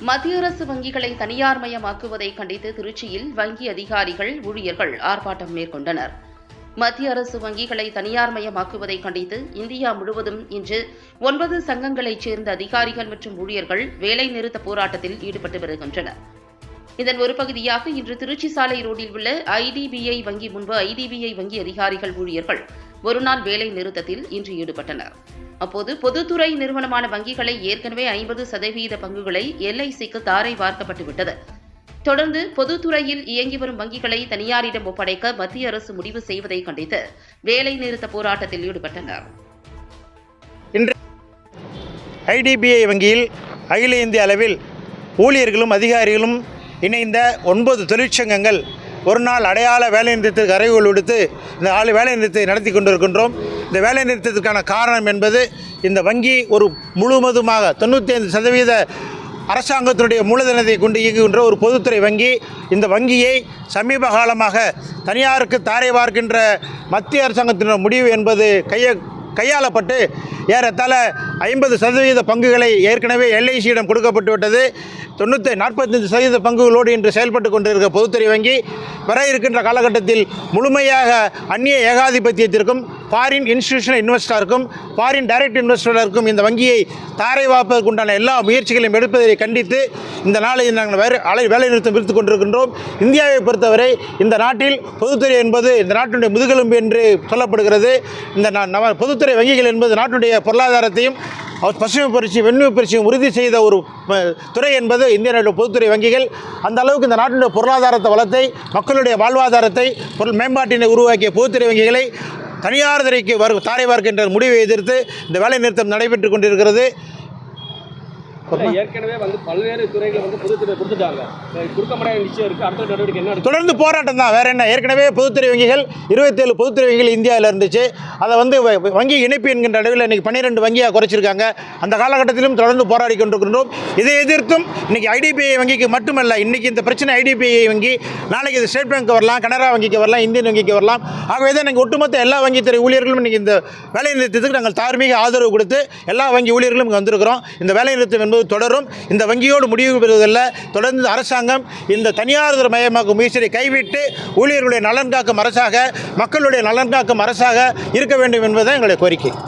மத்திய அரசு வங்கிகளை தனியார்மயமாக்குவதை கண்டித்து திருச்சியில் வங்கி அதிகாரிகள் ஊழியர்கள் ஆர்ப்பாட்டம் மேற்கொண்டனர். மத்திய அரசு வங்கிகளை தனியார்மயமாக்குவதை கண்டித்து இந்தியா முழுவதும் இன்று ஒன்பது சங்கங்களைச் சேர்ந்த அதிகாரிகள் மற்றும் ஊழியர்கள் வேலைநிறுத்த போராட்டத்தில் ஈடுபட்டு வருகின்றனர். இதன் ஒரு பகுதியாக இன்று திருச்சி சாலை ரோடில் உள்ள ஐடிபிஐ வங்கி முன்பு ஐடிபிஐ வங்கி அதிகாரிகள் ஊழியர்கள் ஒருநாள் வேலை நிறுத்தத்தில் இன்று ஈடுபட்டனர். அப்போது பொதுத்துறை நிறுவனமான வங்கிகளை ஏற்கனவே ஐம்பது சதவீத பங்குகளை எல்ஐசிக்கு தாரை வார்க்கப்பட்டுவிட்டது. தொடர்ந்து பொதுத்துறையில் இயங்கி வரும் வங்கிகளை தனியாரிடம் ஒப்படைக்க மத்திய அரசு முடிவு செய்வதை கண்டித்து வேலை நிறுத்த போராட்டத்தில் ஈடுபட்டனர். ஐடிபிஐ வங்கியில் அகில இந்திய அளவில் ஊழியர்களும் அதிகாரிகளும் இணைந்த ஒன்பது தொழிற்சங்கங்கள் ஒரு நாள் அடையாள வேலைநிறுத்தத்துக்கு அறைகோள் விடுத்து இந்த ஆளு வேலைநிறுத்தத்தை நடத்தி கொண்டிருக்கின்றோம். இந்த வேலைநிறுத்தத்திற்கான காரணம் என்பது இந்த வங்கி ஒரு முழுவதுமாக தொண்ணூற்றி ஐந்து சதவீத அரசாங்கத்தினுடைய மூலதனத்தை கொண்டு இயங்குகின்ற ஒரு பொதுத்துறை வங்கி. இந்த வங்கியை சமீப காலமாக தனியாருக்கு தாரை பார்க்கின்ற மத்திய அரசாங்கத்தினுடைய முடிவு என்பது கைய கையாளப்பட்டு ஏறத்தாழ ஐம்பது சதவீத பங்குகளை ஏற்கனவே எல்ஐசியிடம் கொடுக்கப்பட்டு விட்டது. தொண்ணூற்றி நாற்பத்தஞ்சு சதவீத பங்குகளோடு இன்று செயல்பட்டு கொண்டிருக்கிற பொதுத்துறை வங்கி வர இருக்கின்ற காலகட்டத்தில் முழுமையாக அந்நிய ஏகாதிபத்தியத்திற்கும் ஃபாரின் இன்ஸ்டிடியூஷனல் இன்வெஸ்டருக்கும் ஃபாரின் டைரக்ட் இன்வெஸ்டருக்கும் இந்த வங்கியை தாரை வாப்பதற்குண்டான எல்லா முயற்சிகளையும் எடுப்பதை கண்டித்து இந்த நாளை நாங்கள் வேறு அலை வேலைநிறுத்தம் விடுத்துக் கொண்டிருக்கின்றோம். இந்தியாவை பொறுத்தவரை இந்த நாட்டில் பொதுத்துறை என்பது இந்த நாட்டினுடைய முதுகெலும்பு என்று சொல்லப்படுகிறது. இந்த பொதுத்துறை வங்கிகள் என்பது நாட்டுடைய பொருளாதாரத்தையும் பசுமை புரட்சி வெண்மை புரட்சியும் உறுதி செய்த ஒரு துறை என்பது இந்திய நாட்டு பொதுத்துறை வங்கிகள். அந்த அளவுக்கு இந்த நாட்டினுடைய பொருளாதாரத்தை வளத்தை மக்களுடைய வாழ்வாதாரத்தை பொருள் மேம்பாட்டினை உருவாக்கிய பொதுத்துறை வங்கிகளை தனியார் துறைக்கு வரு தாரை பார்க்கின்ற முடிவை எதிர்த்து இந்த வேலை நிறுத்தம் நடைபெற்று கொண்டிருக்கிறது. ஏற்கனவே வந்து பல்வேறு துறைகளை வந்து பொதுத்துறை கொடுத்துட்டாங்க. இப்ப கொடுக்க முடியாத நிச்சயம் இருக்கு. அடுத்த நடவடிக்கை என்ன எடுக்கும்? தொடர்ந்து போராட்டம் தான். வேற என்ன? ஏற்கனவே பொதுத்துறை வங்கிகள் இருபத்தேழு பொதுத்துறை வங்கிகள் இந்தியாவில் இருந்துச்சு. அதை வந்து வங்கி இணைப்பு என்கின்ற அளவில் இன்னைக்கு பன்னிரெண்டு வங்கியாக குறைச்சிருக்காங்க. அந்த காலகட்டத்திலும் தொடர்ந்து போராடி கொண்டிருக்கின்றோம். இதை எதிர்த்தும் இன்னைக்கு ஐடிபிஐ வங்கிக்கு மட்டுமல்ல இன்னைக்கு இந்த பிரச்சனை ஐடிபிஐ வங்கி நாளைக்கு இது ஸ்டேட் பேங்க் வரலாம் கனரா வங்கிக்கு வரலாம் இந்தியன் வங்கிக்கு வரலாம். ஆகவே தான் இன்னைக்கு ஒட்டுமொத்த எல்லா வங்கித்துறை ஊழியர்களும் இன்னைக்கு இந்த வேலை நிறுத்தத்துக்கு நாங்கள் தார்மீக ஆதரவு கொடுத்து எல்லா வங்கி ஊழியர்களும் இங்கே வந்திருக்கிறோம். இந்த வேலை நிறுத்தம் என்பது தொடரும். இந்த வங்கியோடு முடிவு பெறுவதில்லை. தொடர்ந்து அரசாங்கம் இந்த தனியார் மயமாக்கும் முயற்சியை கைவிட்டு ஊழியர்களுடைய நலன் காக்கும் அரசாக மக்களுடைய நலன் காக்கும் அரசாக இருக்க வேண்டும் என்பதுதான் எங்களுடைய கோரிக்கை.